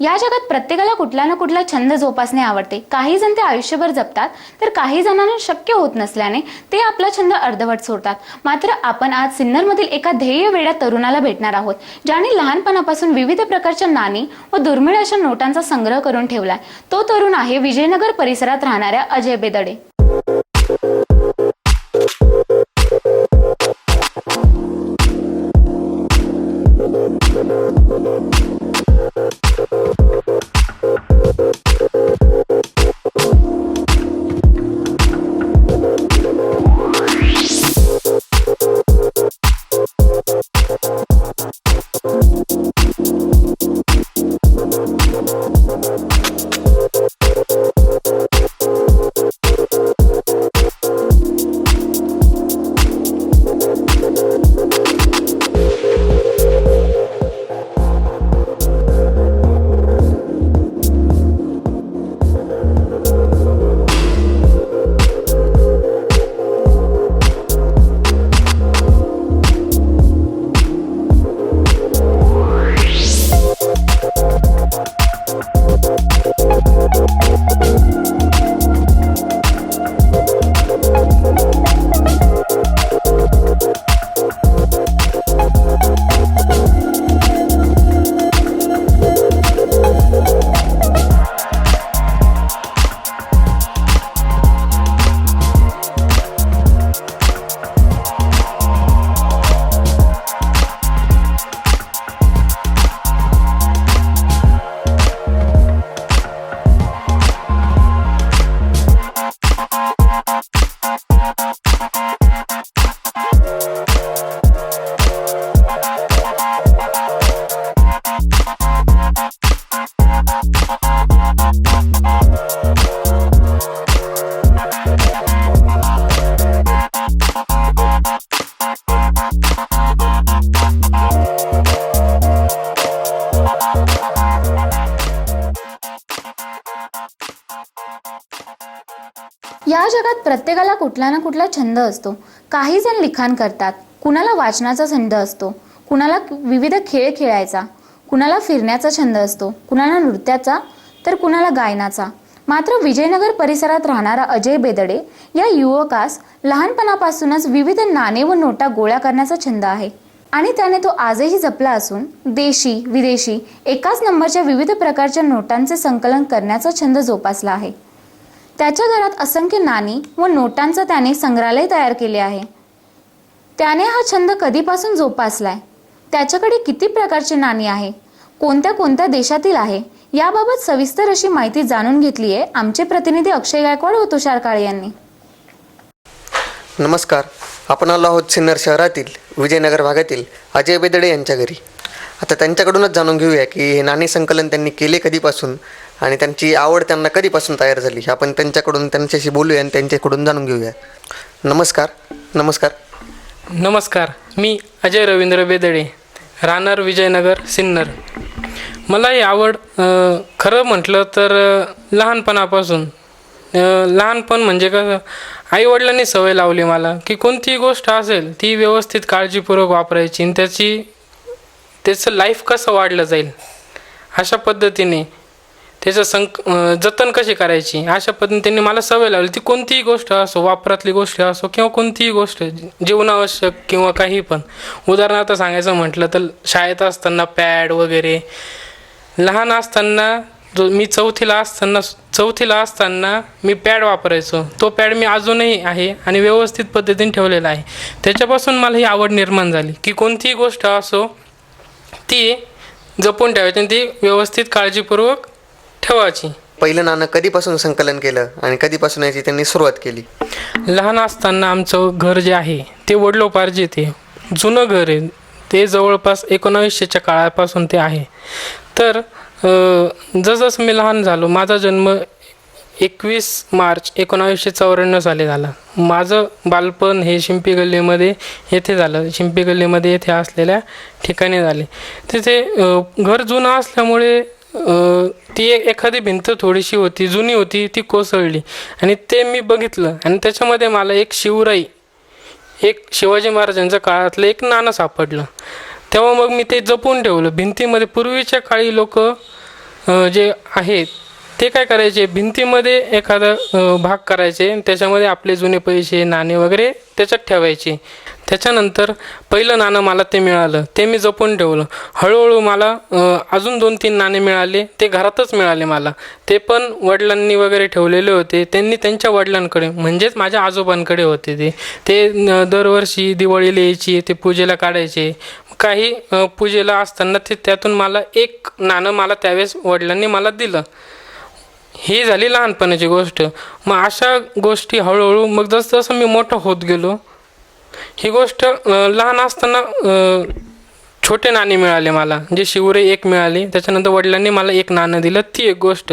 या जगात प्रत्येकाला कुठला ना कुठला छंद जोपासणे आवडते. काही जण ते आयुष्यभर जपतात तर काही जणांना शक्य होत नसल्याने ते आपला छंद अर्धवट सोडतात. मात्र आपण आज सिन्नरमधील एका ध्येय वेड्या तरुणाला भेटणार आहोत ज्याने लहानपणापासून विविध प्रकारच्या नाणी व दुर्मिळ अशा नोटांचा संग्रह करून ठेवलाय. तो तरुण आहे विजयनगर परिसरात राहणाऱ्या अजय बेदडे. या जगात प्रत्येकाला कुठला ना कुठला छंद असतो. काही जण लिखाण करतात. कुणाला वाचनाचा छंद असतो. कुणाला विविध खेळ खेळायचा. कुणाला फिरण्याचा छंद असतो. कुणाला नृत्याचा तर कुणाला गायनाचा. मात्र विजयनगर परिसरात राहणारा अजय बेदडे या युवकास लहानपणापासूनच विविध नाणे व नोटा गोळा करण्याचा छंद आहे. आणि त्याने तो आजही जपला असून देशी विदेशी एकाच नंबरच्या विविध प्रकारच्या नोटांचे संकलन करण्याचा छंद जोपासला आहे. त्याच्या घरात असंख्य नाणी व नोटांचं त्याने संग्रहालय तयार केले आहे. त्याने हा छंद कधीपासून जोपासलाय? त्याच्याकडे किती प्रकारची नाणी आहे? कोणत्या कोणत्या देशातील आहे? याबाबत सविस्तर अशी माहिती जाणून घेतली आहे आमचे प्रतिनिधी अक्षय गायकवाड व तुषार काळे यांनी. नमस्कार. आपण आलो आहोत सिन्नर शहरातील विजयनगर भागातील अजय बेदडे यांच्या घरी. आता त्यांच्याकडूनच जाणून घेऊया की हे नाणी संकलन त्यांनी केले कधीपासून आणि त्यांची आवड त्यांना कधीपासून तयार झाली आपण त्यांच्याकडून त्यांच्याशी बोलूया आणि त्यांच्याकडून जाणून घेऊया. नमस्कार नमस्कार. नमस्कार मी अजय रवींद्र बेदडे राहणार विजयनगर सिन्नर. मला ही आवड खरं म्हटलं तर लहानपणापासून. लहानपण म्हणजे कसं आईवडिलांनी सवय लावली मला की कोणतीही गोष्ट असेल ती व्यवस्थित काळजीपूर्वक वापरायची आणि त्याची त्याचं लाईफ कसं वाढलं जाईल अशा पद्धतीने त्याचं संक जतन कशी करायची? अशा पद्धतीने त्यांनी मला सवय लावली ती कोणतीही गोष्ट असो वापरातली गोष्ट असो किंवा कोणतीही गोष्ट जीवनावश्यक किंवा काही पण. उदाहरणार्थ सांगायचं म्हटलं तर शाळेत असताना पॅड वगैरे. लहान असताना जो मी चौथीला असताना चौथीला असताना मी पॅड वापरायचो. तो पॅड मी अजूनही आहे आणि व्यवस्थित पद्धतीने ठेवलेला आहे. त्याच्यापासून मला ही आवड निर्माण झाली की कोणतीही गोष्ट असो ती जपून ठेवायची आणि ती व्यवस्थित काळजीपूर्वक ठेवायची. पहिलं नाणं कधीपासून संकलन केलं आणि कधीपासून याची त्यांनी सुरुवात केली? लहान असताना आमचं घर जे आहे ते वडलोपार्जित आहे. जुनं घर आहे. ते जवळपास एकोणावीसशेच्या काळापासून ते आहे. तर अं, जसजसं मी लहान झालो माझा जन्म एकवीस मार्च एकोणावीसशे चौऱ्याण्णव साली झाला. माझं बालपण हे शिंपी गल्लीमध्ये येथे झालं. शिंपी गल्लीमध्ये येथे असलेल्या ठिकाणी झाले. तिथे अं, घर जुनं असल्यामुळे ती एक एखादी भिंत थोडीशी होती जुनी होती ती कोसळली. आणि ते मी बघितलं. आणि त्याच्यामध्ये मला एक शिवराई एक शिवाजी महाराजांच्या काळातलं एक नाणं सापडलं. तेव्हा मग मी ते जपून ठेवलं. भिंतीमध्ये पूर्वीच्या काळी लोक जे आहेत ते काय करायचे? भिंतीमध्ये एखादा भाग करायचे त्याच्यामध्ये आपले जुने पैसे नाणे वगैरे त्याच्यात ठेवायचे. त्याच्यानंतर पहिलं नाणं मला ते मिळालं. ते मी जपून ठेवलं. हळूहळू मला अजून दोन तीन नाणे मिळाले. ते घरातच मिळाले मला. ते पण वडिलांनी वगैरे ठेवलेले होते. त्यांनी त्यांच्या वडिलांकडे म्हणजेच माझ्या आजोबांकडे होते ते. ते दरवर्षी दिवाळीला यायची ते पूजेला काढायचे. काही पूजेला असताना ते त्यातून मला एक नाणं मला त्यावेळेस वडिलांनी मला दिलं. ही झाली लहानपणाची गोष्ट. मग अशा गोष्टी हळूहळू मग जसं जसं मी मोठं होत गेलो ही गोष्ट लहान असताना छोटे नाणे मिळाले मला. जे शिवरे एक मिळाले त्याच्यानंतर वडिलांनी मला एक नाणं दिलं ती एक गोष्ट.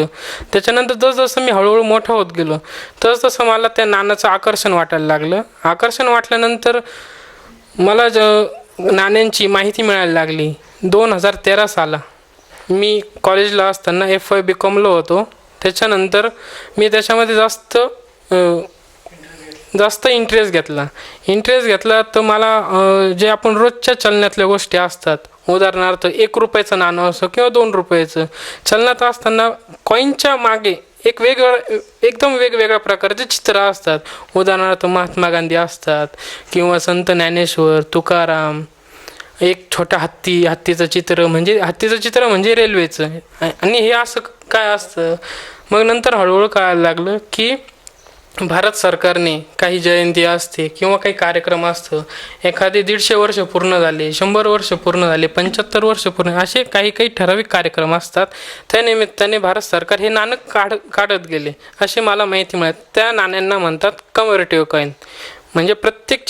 त्याच्यानंतर जसजसं मी हळूहळू मोठं होत गेलो तसतसं मला त्या नाण्याचं आकर्षण वाटायला लागलं. आकर्षण वाटल्यानंतर मला ज नाण्यांची माहिती मिळायला लागली. दोन हजार तेरा साला मी कॉलेजला असताना एफ वाय बी कॉमलो होतो. त्याच्यानंतर मी त्याच्यामध्ये जास्त जास्त इंटरेस्ट घेतला. इंटरेस्ट घेतला तर मला जे आपण रोजच्या चलनातल्या गोष्टी असतात उदाहरणार्थ एक रुपयाचं नाणं असो किंवा दोन रुपयाचं चलनात असताना कॉईनच्या मागे एक वेगळं एकदम वेगवेगळ्या प्रकारचे चित्र असतात. उदाहरणार्थ महात्मा गांधी असतात किंवा संत ज्ञानेश्वर तुकाराम एक छोटा हत्ती हत्तीचं चित्र म्हणजे हत्तीचं चित्र म्हणजे रेल्वेचं आणि हे असं काय असतं? मग नंतर हळूहळू कळायला लागलं की भारत सरकारने काही जयंती असते किंवा काही कार्यक्रम असतं. एखादे दीडशे वर्ष पूर्ण झाले शंभर वर्ष पूर्ण झाले पंच्याहत्तर वर्ष पूर्ण असे काही काही ठराविक कार्यक्रम असतात. त्या निमित्ताने भारत सरकार हे नाणं काढ काढत गेले. असे मला माहिती मिळत. त्या नाण्यांना म्हणतात कमरेटिव्ह कॉईन म्हणजे प्रत्येक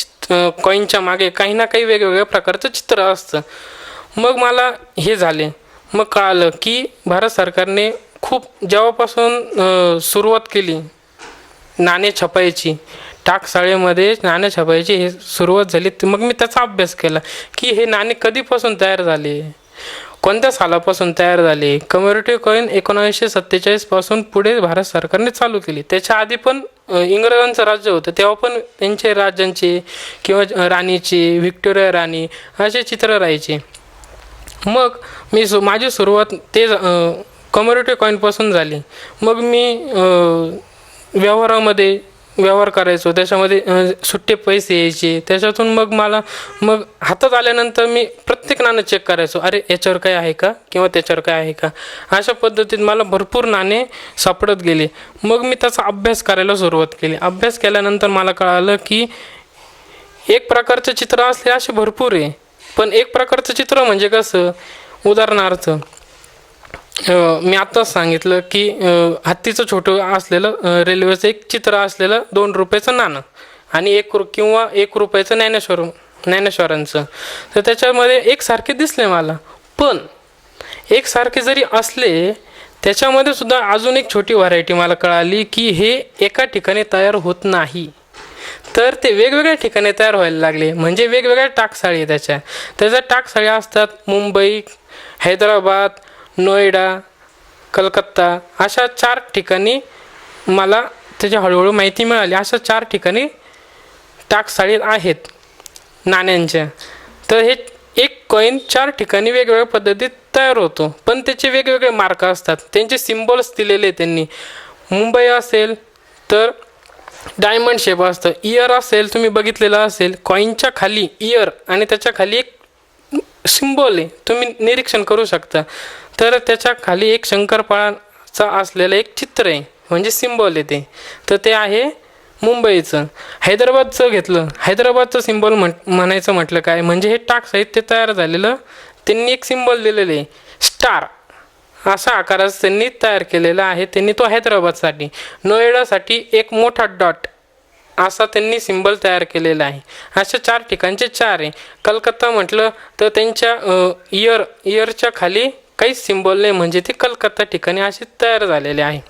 कॉईनच्या मागे काही ना काही वेगवेगळ्या प्रकारचं चित्र असतं. मग मला हे झाले. मग कळालं की भारत सरकारने खूप जेव्हापासून सुरुवात केली नाणे छपायची टाकसाळेमध्ये नाणे छपायची हे सुरुवात झाली तर मग मी त्याचा अभ्यास केला की हे नाणे कधीपासून तयार झाले? कोणत्या सालापासून तयार झाले? कम्युनिटी कॉईन एकोणावीसशे सत्तेचाळीसपासून पुढे भारत सरकारने चालू केली. त्याच्या आधी पण इंग्रजांचं राज्य होतं. तेव्हा पण त्यांचे राज्यांचे किंवा राणीचे व्हिक्टोरिया राणी असे चित्र राहायचे. मग मी सु माझी सुरुवात ते कम्युनिटी कॉईनपासून झाली. मग मी व्यवहारामध्ये व्यवहार करायचो. त्याच्यामध्ये सुट्टे पैसे यायचे. त्याच्यातून मग मला मग हातात आल्यानंतर मी प्रत्येक नाणं चेक करायचो. अरे याच्यावर काय आहे का? किंवा त्याच्यावर काय आहे का? अशा पद्धतीत मला भरपूर नाणे सापडत गेले. मग मी त्याचा अभ्यास करायला सुरुवात केली. अभ्यास केल्यानंतर मला कळालं की एक प्रकारचं चित्र असले असे भरपूर आहे. पण एक प्रकारचं चित्र म्हणजे कसं? उदाहरणार्थ मी आत्ताच सांगितलं की हत्तीचं छोटं असलेलं रेल्वेचं एक चित्र असलेलं दोन रुपयाचं नाणं आणि एक रु किंवा एक रुपयाचं ज्ञानेश्वर ज्ञानेश्वरांचं. तर त्याच्यामध्ये एकसारखे दिसले मला. पण एकसारखे जरी असले त्याच्यामध्ये सुद्धा अजून एक छोटी व्हरायटी मला कळाली की हे एका ठिकाणी तयार होत नाही. तर ते वेगवेगळ्या ठिकाणी तयार व्हायला लागले. म्हणजे वेगवेगळ्या टाकसाळी आहे त्याच्या. त्याच्या टाकसाळ्या असतात मुंबई हैदराबाद नोएडा कलकत्ता अशा चार ठिकाणी मला त्याची हळूहळू माहिती मिळाली. अशा चार ठिकाणी टाकसाळी आहेत नाण्यांच्या. तर हे एक कॉईन चार ठिकाणी वेगवेगळ्या पद्धतीत तयार होतो. पण त्याचे वेगवेगळे मार्क असतात. त्यांचे सिम्बॉल्स दिलेले आहेत त्यांनी. मुंबई असेल तर डायमंड शेप असतं. इयर असेल तुम्ही बघितलेलं असेल कॉईनच्या खाली इयर आणि त्याच्याखाली एक सिम्बॉल आहे. तुम्ही निरीक्षण करू शकता. तर त्याच्याखाली एक शंकरपाळाचा असलेलं एक चित्र आहे म्हणजे सिम्बॉल आहे ते. तर ते आहे मुंबईचं. हैदराबादचं घेतलं. हैदराबादचं सिम्बॉल म्हण म्हणायचं म्हटलं काय? म्हणजे हे टाक साहित्य तयार झालेलं त्यांनी एक सिम्बॉल दिलेलं आहे स्टार. असा आकाराचं त्यांनी तयार केलेला आहे त्यांनी तो हैदराबादसाठी. नोएडासाठी एक मोठा डॉट असा त्यांनी सिम्बल तयार केलेला आहे. अशा चार ठिकाणचे चार आहे. कलकत्ता म्हटलं तर त्यांच्या इयर इयरच्या खाली काहीच सिम्बॉल नाही म्हणजे ते कलकत्ता ठिकाणी असे तयार झालेले आहे.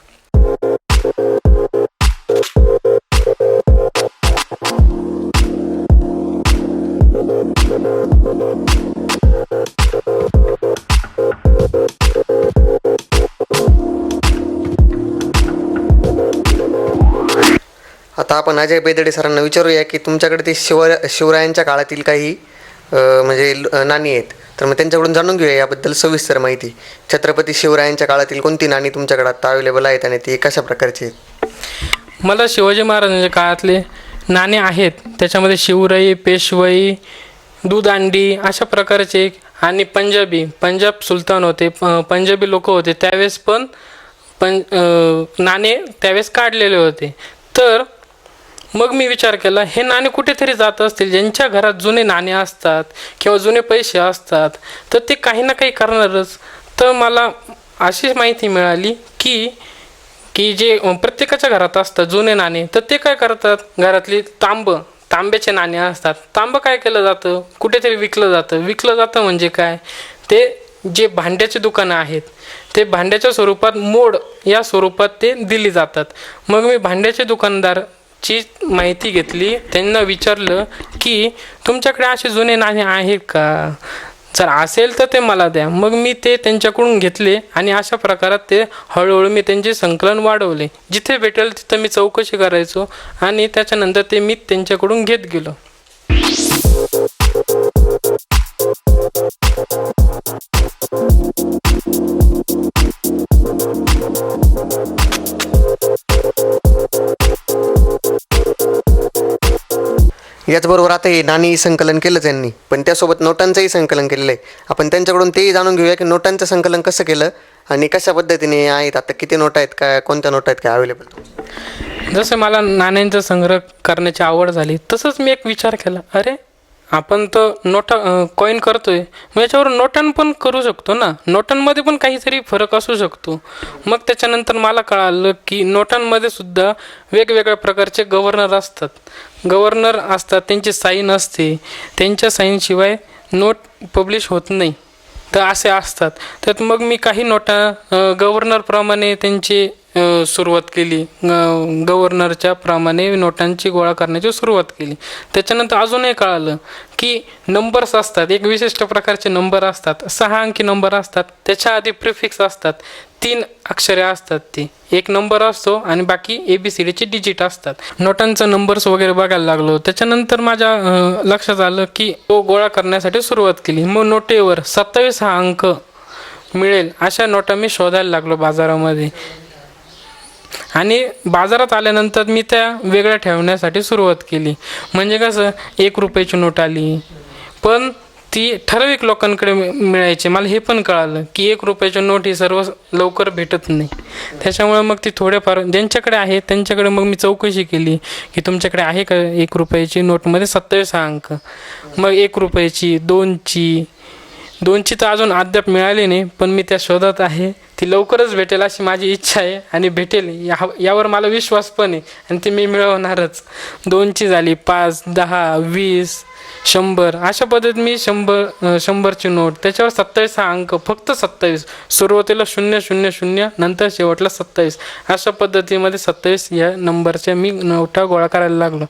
आता आपण अजय बेदडे सरांना विचारूया की तुमच्याकडे ते शिव शिवरायांच्या काळातील काही म्हणजे नाणी आहेत. तर मग त्यांच्याकडून जाणून घेऊया याबद्दल सविस्तर माहिती. छत्रपती शिवरायांच्या काळातील कोणती नाणी तुमच्याकडे आता अवेलेबल आहेत आणि ती कशा प्रकारची आहेत? मला शिवाजी महाराजांच्या काळातले नाणे आहेत. त्याच्यामध्ये शिवराई पेशवाई दूधांडी अशा प्रकारचे आणि पंजाबी. पंजाब सुलतान होते पंजाबी लोक होते. त्यावेळेस पण पं नाणे त्यावेळेस काढलेले होते. तर मग मी विचार केला हे नाणे कुठेतरी जात असतील ज्यांच्या घरात जुने नाणे असतात किंवा जुने पैसे असतात तर ते काही ना काही करणारच. तर मला अशी माहिती मिळाली की की जे प्रत्येकाच्या घरात असतात जुने नाणे तर ते काय करतात? घरातली तांब तांब्याचे नाणे असतात. तांबं काय केलं जातं? कुठेतरी विकलं जातं. विकलं जातं म्हणजे काय? ते जे भांड्याचे दुकानं आहेत ते भांड्याच्या स्वरूपात मोड या स्वरूपात ते दिली जातात. मग मी भांड्याचे दुकानदार ची माहिती घेतली त्यांना विचारलं की तुमच्याकडे असे जुने नाणे आहेत का? जर असेल तर ते मला द्या. मग मी ते त्यांच्याकडून घेतले आणि अशा प्रकारात ते हळूहळू मी त्यांचे संकलन वाढवले. जिथे भेटेल तिथं मी चौकशी करायचो आणि त्याच्यानंतर ते मी त्यांच्याकडून घेत गेलो. याचबरोबर आता हे नाणीही संकलन केलं त्यांनी. पण त्यासोबत नोटांचंही संकलन केलेलं आहे. आपण त्यांच्याकडून तेही जाणून घेऊया की नोटांचं संकलन कसं केलं आणि कशा पद्धतीने आहेत आता किती नोटा आहेत काय कोणत्या नोटा आहेत काय अवेलेबल जसं मला नाण्यांचा संग्रह करण्याची आवड झाली तसंच मी एक विचार केला. अरे आपण तर नोटा कॉईन करतोय. मग याच्यावर नोटां पण करू शकतो ना. नोटांमध्ये पण काहीतरी फरक असू शकतो. मग त्याच्यानंतर मला कळालं की नोटांमध्ये सुद्धा वेगवेगळ्या प्रकारचे गव्हर्नर असतात. गव्हर्नर असतात त्यांची साईन असते. त्यांच्या साईनशिवाय नोट पब्लिश होत नाही. तर असे असतात. तर मग मी काही नोटा गव्हर्नरप्रमाणे त्यांचे सुरुवात केली. ग- गव्हर्नरच्या प्रमाणे नोटांची गोळा करण्याची सुरुवात केली. त्याच्यानंतर अजूनही कळालं की नंबर्स असतात. एक विशिष्ट प्रकारचे नंबर असतात. सहा अंकी नंबर असतात. त्याच्या आधी प्रिफिक्स असतात. तीन अक्षरे असतात ती. एक नंबर असतो आणि बाकी ए बी सी डीचे डिजिट असतात. नोटांचं नंबर्स वगैरे बघायला लागलो. त्याच्यानंतर माझ्या लक्षात आलं की तो गोळा करण्यासाठी सुरुवात केली. मग नोटेवर सत्तावीस हा अंक मिळेल अशा नोटा मी शोधायला लागलो बाजारामध्ये. आणि बाजारात आल्यानंतर मी त्या वेगळ्या ठेवण्यासाठी सुरुवात केली. म्हणजे कसं एक रुपयाची नोट आली पण ती ठराविक लोकांकडे मिळायची. मला हे पण कळालं की एक रुपयाची नोट ही सर्व लवकर भेटत नाही. त्याच्यामुळे मग ती थोड्याफार ज्यांच्याकडे आहे त्यांच्याकडे मग मी चौकशी केली की तुमच्याकडे आहे का एक रुपयाची नोटमध्ये सत्तावीस हा अंक? मग एक रुपयाची दोनची दोनची तर अजून अद्याप मिळाली नाही पण मी त्या शोधात आहे. ती लवकरच भेटेल अशी माझी इच्छा आहे आणि भेटेल. या यावर मला विश्वास पण आहे आणि ती मी मिळवणारच. दोनची झाली पाच दहा वीस शंभर. अशा पद्धतीत मी शंभर शंभरची नोट त्याच्यावर सत्तावीस हा अंक फक्त सत्तावीस. सुरुवातीला शून्य शून्य शून्य नंतर शेवटला सत्तावीस. अशा पद्धतीमध्ये सत्तावीस या नंबरच्या मी नोटा गोळा करायला लागलो.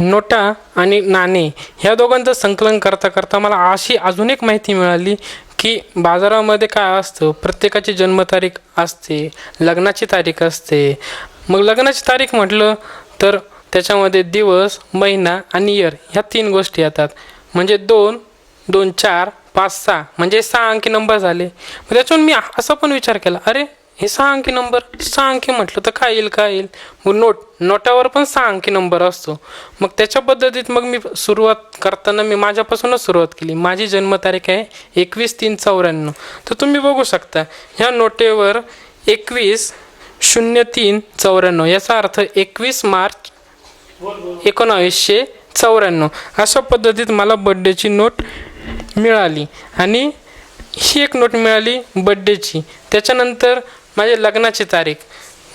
नोटा आणि नाणे ह्या दोघांचं संकलन करता करता मला अशी अजून एक माहिती मिळाली की बाजारामध्ये काय असतं? प्रत्येकाची जन्मतारीख असते लग्नाची तारीख असते. मग लग्नाची तारीख म्हटलं तर त्याच्यामध्ये दिवस महिना आणि इयर ह्या तीन गोष्टी येतात. म्हणजे दोन दोन चार पाच सहा. म्हणजे सहा अंकी नंबर झाले. मग त्याच्यावरून मी असा पण विचार केला अरे हे सहा अंकी नंबर. सहा अंकी म्हटलं तर काय येईल काय येईल. मग नोट नोटावर पण सहा अंकी नंबर असतो. मग त्याच्या पद्धतीत मग मी सुरुवात करताना मी माझ्यापासूनच सुरुवात केली. माझी जन्मतारीख आहे एकवीस तीन चौऱ्याण्णव. तर तुम्ही बघू शकता ह्या नोटेवर एकवीस शून्य तीन चौऱ्याण्णव याचा अर्थ एकवीस मार्च एकोणावीसशे चौऱ्याण्णव. अशा पद्धतीत मला बड्डेची नोट मिळाली. आणि ही एक नोट मिळाली बड्डेची त्याच्यानंतर माझ्या लग्नाची तारीख.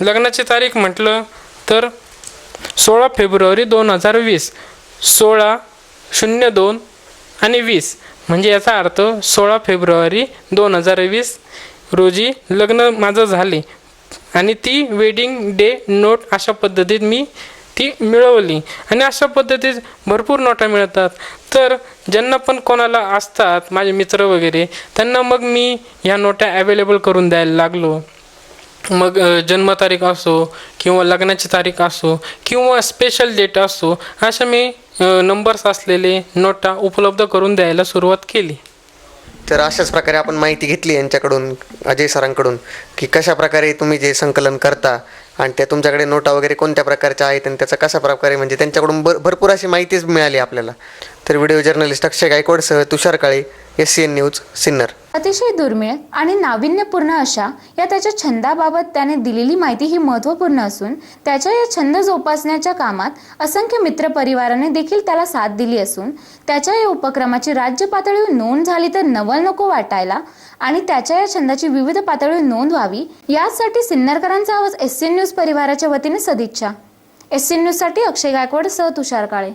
लग्नाची तारीख म्हटलं तर सोळा फेब्रुवारी दोन हजार वीस. सोळा शून्य दोन आणि वीस. म्हणजे याचा अर्थ सोळा फेब्रुवारी दोन हजार वीस रोजी लग्न माझं झाले. आणि ती वेडिंग डे नोट अशा पद्धतीत मी ती मिळवली. आणि अशा पद्धतीत भरपूर नोटा मिळतात. तर ज्यांना पण कोणाला असतात माझे मित्र वगैरे त्यांना मग मी ह्या नोटा अवेलेबल करून द्यायला लागलो. मग जन्मतारीख असो किंवा लग्नाची तारीख असो किंवा स्पेशल डेट असो अशा मी नंबर्स असलेले नोटा उपलब्ध करून द्यायला सुरुवात केली. तर अशाच प्रकारे आपण माहिती घेतली यांच्याकडून अजय सरांकडून की कशा प्रकारे तुम्ही जे संकलन करता आणि त्या तुमच्याकडे नोटा वगैरे कोणत्या प्रकारच्या आहेत आणि त्याचा कशा प्रकारे म्हणजे त्यांच्याकडून भर भरपूर अशी माहितीच मिळाली आपल्याला. तर video journalist Akshay गायकवाडसह Tushar Kale S C N news Sinnar. अतिशय दुर्मिळ आणि नाविन्यपूर्ण अशा या त्याच्या छंदाबाबत त्याने दिलेली माहिती ही महत्त्वपूर्ण असून त्याच्या या छंद जोपासण्याच्या कामात असंख्य मित्रपरिवाराने देखील त्याला साथ दिली असून त्याच्या या उपक्रमाची राज्य पातळीवर नोंद झाली तर नवल नको वाटायला आणि त्याच्या या छंदाची विविध पातळीवर नोंद व्हावी यासाठी सिन्नरकरांचा आवाज एस सी न्यूज परिवाराच्या वतीने सदिच्छा. एस सी न्यूजसाठी अक्षय गायकवाड सह तुषार काळे.